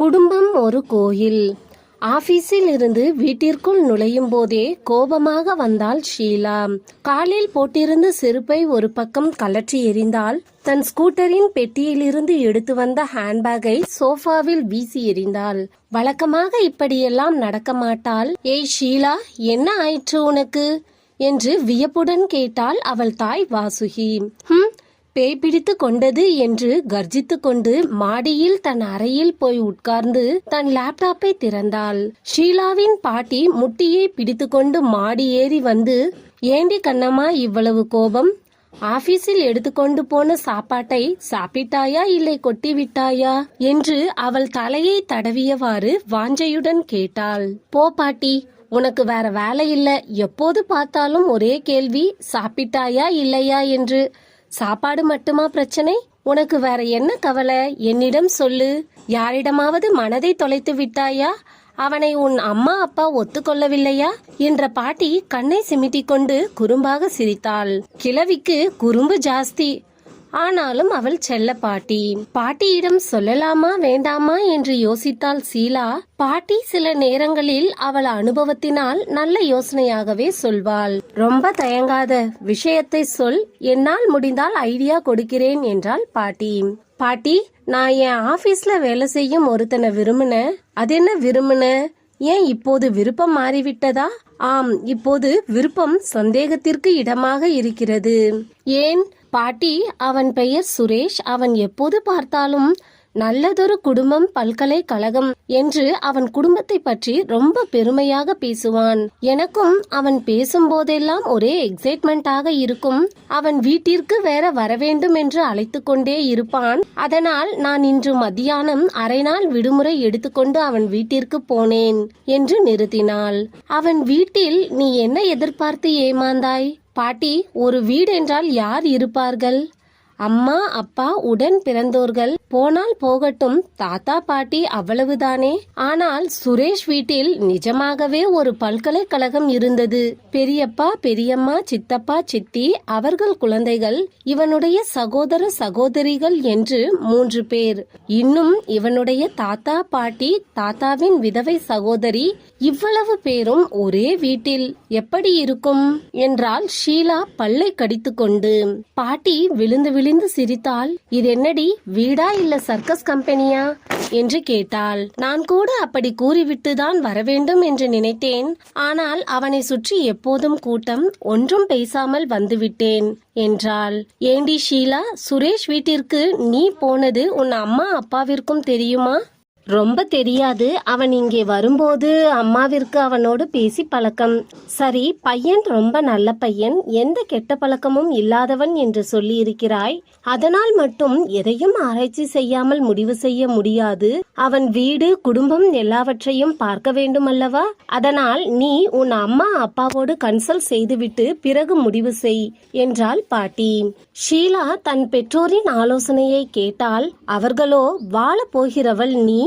குடும்பம் ஒரு கோயில். ஆபீஸில் இருந்து வீட்டிற்குள் நுழையும் போதே கோபமாக வந்தாள் ஷீலா. காலில் போட்டிருந்த செருப்பை ஒரு பக்கம் கலற்றி எறிந்தால் தன் ஸ்கூட்டரின் பெட்டியிலிருந்து எடுத்து வந்த ஹேண்ட்பேக்கை சோஃபாவில் வீசி எறிந்தாள். வழக்கமாக இப்படியெல்லாம் நடக்க மாட்டாள். ஏய் ஷீலா என்ன ஆயிற்று உனக்கு? என்று வியப்புடன் கேட்டாள் அவள் தாய் வாசுகி. ஹம் பேய் பிடித்து கொண்டது என்று கர்ஜித்து கொண்டு மாடியில் தன் அறையில் போய் உட்கார்ந்து தன் லேப்டாப்பை திறந்தாள். ஷீலாவின் பாட்டி முட்டியை பிடித்துக்கொண்டு மாடி ஏறி வந்து ஏண்டி கண்ணம்மா இவ்வளவு கோபம்? ஆபீஸில் எடுத்துக்கொண்டு போன சாப்பாட்டை சாப்பிட்டாயா இல்லை கொட்டி விட்டாயா? என்று அவள் தலையை தடவியவாறு வாஞ்சையுடன் கேட்டாள். போ பாட்டி உனக்கு வேற வேலை இல்ல. எப்போது பார்த்தாலும் ஒரே கேள்வி சாப்பிட்டாயா இல்லையா? என்று சாப்பாடு மட்டுமா பிரச்சனை? உனக்கு வேற என்ன கவலை? என்னிடம் சொல்லு. யாரிடமாவது மனதை தொலைத்து விட்டாயா? அவனை உன் அம்மா அப்பா ஒத்துக்கொள்ளவில்லையா? என்ற பாட்டி கண்ணை சிமிட்டிக் கொண்டு குறும்பாக சிரித்தாள். கிழவிக்கு குறும்பு ஜாஸ்தி. ஆனாலும் அவள் செல்ல பாட்டி. பாட்டியிடம் சொல்லலாமா வேண்டாமா என்று யோசித்தாள் சீலா. பாட்டி சில நேரங்களில் அவள் அனுபவத்தினால் நல்ல யோசனையாகவே சொல்வாள். ரொம்ப தயங்காத விஷயத்தை சொல் என்னால் முடிந்தால் ஐடியா கொடுக்கிறேன் என்றாள் பாட்டி. பாட்டி நான் என் ஆபீஸ்ல வேலை செய்யும் ஒருத்தனை விரும்பின. அது என்ன விரும்பின? ஏன் இப்போது விருப்பம் மாறிவிட்டதா? ஆம் இப்போது விருப்பம் சந்தேகத்திற்கு இடமாக இருக்கிறது. ஏன்? பாட்டி அவன் பெயர் சுரேஷ். அவன் எப்போது பார்த்தாலும் நல்லதொரு குடும்பம் பல்கலைக்கழகம் என்று அவன் குடும்பத்தை பற்றி ரொம்ப பெருமையாக பேசுவான். எனக்கும் அவன் பேசும்போதெல்லாம் ஒரே எக்ஸைட்மெண்டாக இருக்கும். அவன் வீட்டிற்கு வேற வரவேண்டும் என்று அழைத்து கொண்டே இருப்பான். அதனால் நான் இன்று மத்தியானம் அரை நாள் விடுமுறை எடுத்துக்கொண்டு அவன் வீட்டிற்கு போனேன் என்று நிறுத்தினாள். அவன் வீட்டில் நீ என்ன எதிர்பார்த்து ஏமாந்தாய்? பாட்டி ஒரு வீடு என்றால் யார் இருப்பார்கள்? அம்மா அப்பா உடன் பிறந்தோர்கள். போனால் போகட்டும் தாத்தா பாட்டி அவ்வளவுதானே? ஆனால் சுரேஷ் வீட்டில் நிஜமாகவே ஒரு பல்கலைக்கழகம் இருந்தது. பெரியப்பா பெரியம்மா சித்தப்பா சித்தி அவர்கள் குழந்தைகள் இவனுடைய சகோதர சகோதரிகள் என்று மூன்று பேர். இன்னும் இவனுடைய தாத்தா பாட்டி தாத்தாவின் விதவை சகோதரி இவ்வளவு பேரும் ஒரே வீட்டில். எப்படி இருக்கும்? என்றால் ஷீலா பல்லை கடித்துக்கொண்டு. பாட்டி விழுந்து விழுந்து சிரித்தால் இது என்னடி வீடா இல்லை சர்க்கஸ் கம்பெனியா? என்று கேட்டாள். நான் கூட அப்படி கூறிவிட்டுதான் வரவேண்டும் என்று நினைத்தேன். ஆனால் அவனை சுற்றி எப்போதும் கூட்டம் ஒன்றும் பேசாமல் வந்துவிட்டேன் என்றாள். ஏண்டி ஷீலா சுரேஷ் வீட்டிற்கு நீ போனது உன் அம்மா அப்பாவிற்கும் தெரியுமா? ரொம்ப தெரியாது. அவன் இங்கே வரும்போது அம்மாவிற்கு அவனோடு பேசி பழக்கம். சரி பையன் ரொம்ப நல்ல பையன். எந்த கெட்ட பழக்கமும் இல்லாதவன் என்று சொல்லியிருக்கிறாய். அதனால் மட்டும் எதையும் ஆராய்ச்சி செய்யாமல் முடிவு செய்ய முடியாது. அவன் வீடு குடும்பம் எல்லாவற்றையும் பார்க்க வேண்டும் அல்லவா அதனால் நீ உன் அம்மா அப்பாவோடு கன்சல்ட் செய்துவிட்டு பிறகு முடிவு செய் என்றாள் பாட்டி. ஷீலா தன் பெற்றோரின் ஆலோசனையை கேட்டால் அவர்களோ வாழப் போகிறவள் நீ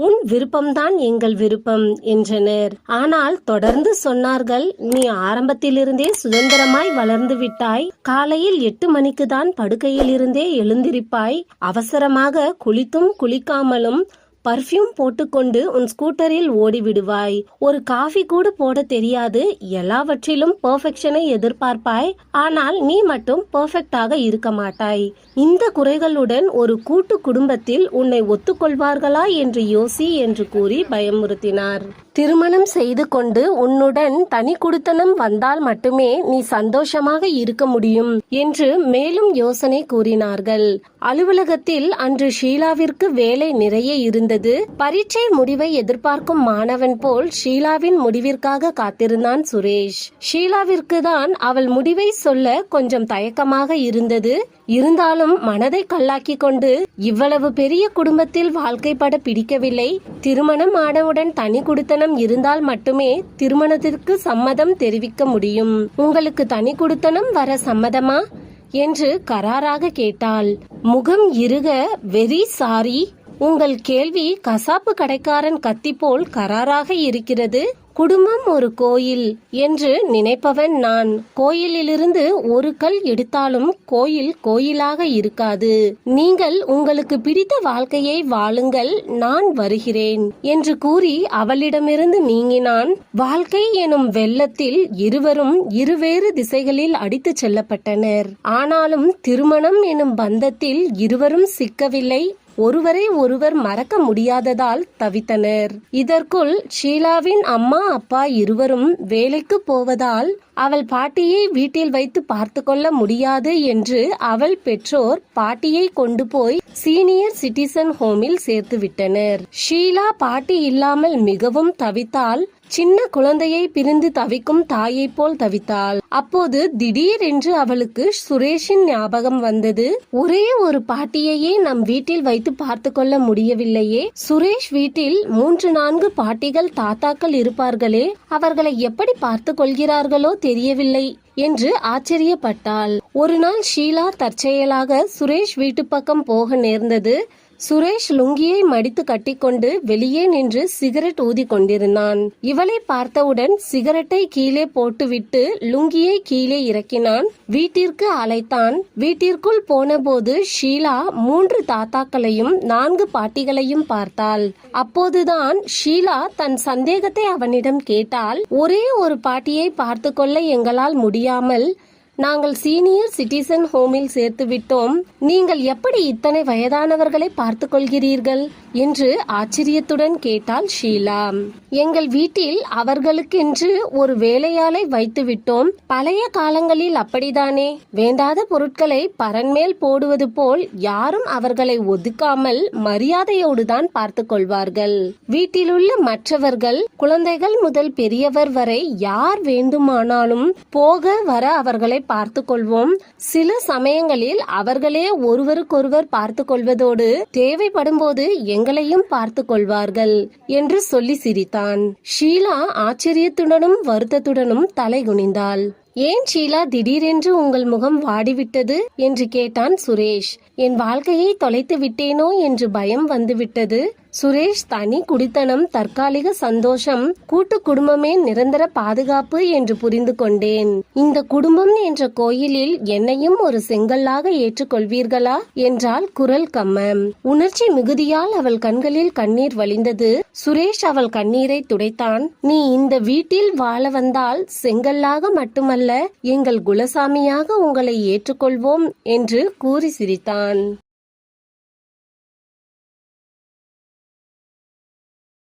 உன் விருப்பம்தான் எங்கள் விருப்பம் என்றனர். ஆனால் தொடர்ந்து சொன்னார்கள் நீ ஆரம்பத்திலிருந்தே சுதந்திரமாய் வளர்ந்து விட்டாய் காலையில் எட்டு மணிக்கு தான் படுக்கையில் இருந்தே எழுந்திருப்பாய் அவசரமாக குளித்தும் குளிக்காமலும் பர்ஃப்யூம் போட்டுக்கொண்டு உன் ஸ்கூட்டரில் ஓடிவிடுவாய். ஒரு காஃபி கூட போட தெரியாது. எல்லாவற்றிலும் பெர்ஃபெக்ஷனை எதிர்பார்ப்பாய். ஆனால் நீ மட்டும் பெர்ஃபெக்டாக இருக்க மாட்டாய். இந்த குறைகளுடன் ஒரு கூட்டு குடும்பத்தில் உன்னை ஒத்துக்கொள்வார்களா என்று யோசி என்று கூறி பயமுறுத்தினார். திருமணம் செய்து கொண்டு உன்னுடன் தனி குடுத்தனம் வந்தால் மட்டுமே நீ சந்தோஷமாக இருக்க முடியும் என்று மேலும் யோசனை கூறினார்கள். அலுவலகத்தில் அன்று ஷீலாவிற்கு வேலை நிறைய இருந்தது. பரீட்சை முடிவை எதிர்பார்க்கும் மாணவன் போல் ஷீலாவின் முடிவிற்காக காத்திருந்தான் சுரேஷ். ஷீலாவிற்கு தான் அவள் முடிவை சொல்ல கொஞ்சம் தயக்கமாக இருந்தது. இருந்தாலும் மனதை கல்லாக்கி கொண்டு இவ்வளவு பெரிய குடும்பத்தில் வாழ்க்கைப்பட பிடிக்கவில்லை. திருமணம் ஆனவுடன் தனி குடுத்தனம் இருந்தால் மட்டுமே திருமணத்திற்கு சம்மதம் தெரிவிக்க முடியும். உங்களுக்கு தனி கொடுத்தனம் வர சம்மதமா? என்று கராராக கேட்டாள். முகம் இருக வெரி சாரி. உங்கள் கேள்வி கசாப்பு கடைக்காரன் கத்தி போல் கராராக இருக்கிறது. குடும்பம் ஒரு கோயில் என்று நினைப்பவன் நான். கோயிலிலிருந்து ஒரு கல் எடுத்தாலும் கோயில் கோயிலாக இருக்காது. நீங்கள் உங்களுக்கு பிடித்த வாழ்க்கையை வாழுங்கள் நான் வருகிறேன் என்று கூறி அவளிடமிருந்து நீங்கினான். வாழ்க்கை எனும் வெள்ளத்தில் இருவரும் இருவேறு திசைகளில் அடித்துச் செல்லப்பட்டனர். ஆனாலும் திருமணம் எனும் பந்தத்தில் இருவரும் சிக்கவில்லை. ஒருவரை ஒருவர் மறக்க முடியாததால் தவித்தனர். இதற்குள் ஷீலாவின் அம்மா அப்பா இருவரும் வேலைக்கு போவதால் அவள் பாட்டியை வீட்டில் வைத்து பார்த்து கொள்ள முடியாது என்று அவள் பெற்றோர் பாட்டியை கொண்டு போய் சீனியர் சிட்டிசன் ஹோமில் சேர்த்து விட்டனர் ஷீலா பாட்டி இல்லாமல் மிகவும் தவித்தால் சின்ன குழந்தையை பிரிந்து தவிக்கும் தாயைப் போல் தவித்தாள். அப்போது திடீரென்று அவளுக்கு சுரேஷின் ஞாபகம் வந்தது. ஒரே ஒரு பாட்டியையே நம் வீட்டில் வைத்து பார்த்து கொள்ள முடியவில்லையே. சுரேஷ் வீட்டில் மூன்று நான்கு பாட்டிகள் தாத்தாக்கள் இருப்பார்களே அவர்களை எப்படி பார்த்து கொள்கிறார்களோ தெரியவில்லை என்று ஆச்சரியப்பட்டாள். ஒரு நாள் ஷீலா தற்செயலாக சுரேஷ் வீட்டு பக்கம் போக நேர்ந்தது. சுரேஷ் லுங்கியை மடித்து கட்டிக்கொண்டு வெளியே நின்று சிகரெட் ஊதி கொண்டிருந்தான் இவளை பார்த்தவுடன் சிகரெட்டை கீழே போட்டுவிட்டு லுங்கியை கீழே இறக்கினான். வீட்டிற்கு அழைத்தான். வீட்டிற்குள் போனபோது ஷீலா மூன்று தாத்தாக்களையும் நான்கு பாட்டிகளையும் பார்த்தாள். அப்போதுதான் ஷீலா தன் சந்தேகத்தை அவனிடம் கேட்டால் ஒரே ஒரு பாட்டியை பார்த்து கொள்ள எங்களால் முடியாமல் நாங்கள் சீனியர் சிட்டிசன் ஹோமில் சேர்த்து விட்டோம். நீங்கள் எப்படி இத்தனை வயதானவர்களை பார்த்து கொள்கிறீர்கள்? என்று ஆச்சரியத்துடன் கேட்டாள் ஷீலா. எங்கள் வீட்டில் அவர்களுக்கென்று ஒரு வேலையாளை வைத்து விட்டோம். பழைய காலங்களில் அப்படித்தானே வேண்டாத பொருட்களை பரன்மேல் போடுவது போல் யாரும் அவர்களை ஒதுக்காமல் மரியாதையோடு தான் பார்த்து கொள்வார்கள். வீட்டிலுள்ள மற்றவர்கள் குழந்தைகள் முதல் பெரியவர் வரை யார் வேண்டுமானாலும் போக வர அவர்களை பார்த்து கொள்வோம் சில சமயங்களில் அவர்களே ஒருவருக்கொருவர் பார்த்து கொள்வதோடு தேவைப்படும் போது எங்களையும் பார்த்து கொள்வார்கள் என்று சொல்லி சிரித்தான். ஷீலா ஆச்சரியத்துடனும் வருத்தத்துடனும் தலை குனிந்தாள் ஏன் ஷீலா திடீரென்று உங்கள் முகம் வாடிவிட்டது? என்று கேட்டான் சுரேஷ். என் வாழ்க்கையை தொலைத்து விட்டேனோ? என்று பயம் வந்துவிட்டது. சுரேஷ் தனி குடித்தனம் தற்காலிக சந்தோஷம் கூட்டு குடும்பமே நிரந்தர பாதுகாப்பு என்று புரிந்து கொண்டேன். இந்த குடும்பம் என்ற கோயிலில் என்னையும் ஒரு செங்கல்லாக ஏற்றுக்கொள்வீர்களா? என்றால் குரல் கம்மம். உணர்ச்சி மிகுதியால் அவள் கண்களில் கண்ணீர் வழிந்தது. சுரேஷ் அவள் கண்ணீரை துடைத்தான். நீ இந்த வீட்டில் வாழ வந்தால் செங்கல்லாக மட்டுமல்ல எங்கள் குலசாமியாக உங்களை ஏற்றுக்கொள்வோம் என்று கூறி சிரித்தான்.